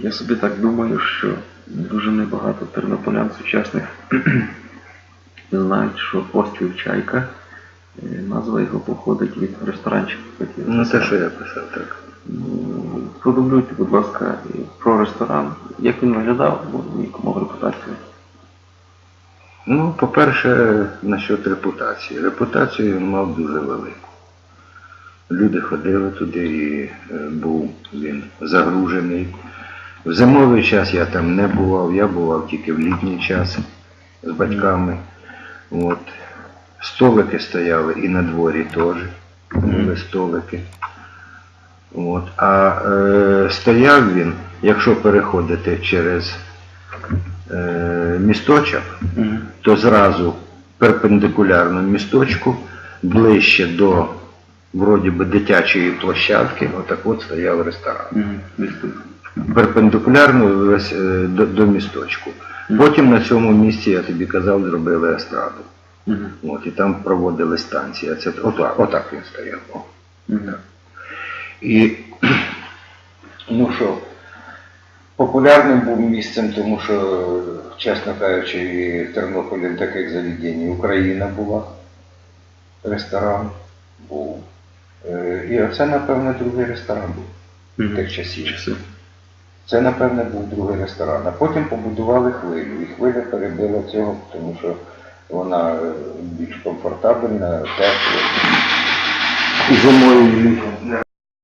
Я собі так думаю, що дуже небагато тернополян сучасних знають, що острів Чайка, е, назва його походить від ресторанчика. Ну те, що я писав, так. М, Продублюйте, будь ласка, про ресторан. Як він виглядав, бо нікому репутацію. Ну, по-перше, насчет репутації. Репутацію він мав дуже велику. Люди ходили туди і е, був він загружений. В зимовий час я там не бував, я бував тільки в літній час з батьками. От. Столики стояли і на дворі теж були столики. От. А е, стояв він, якщо переходити через е, місточок, то зразу перпендикулярно місточку, ближче до вроді би дитячої площадки, отак от стояв ресторан. Перпендикулярно до, до місточку. Потім на цьому місці, я тобі казав, зробили естраду. От, і там проводили станції. Це, отак, отак він стояв. О. Мгм. І ну що, популярним був місцем, тому що, чесно кажучи, і в Тернополі в таких заведень Україна була, ресторан був. Е, І оце, напевне, другий ресторан був в тих часів. Часи. Це, напевне, був другий ресторан. А потім побудували хвилю. І хвиля перебила цього, тому що вона е, більш комфортабельна, тепла. Зимою.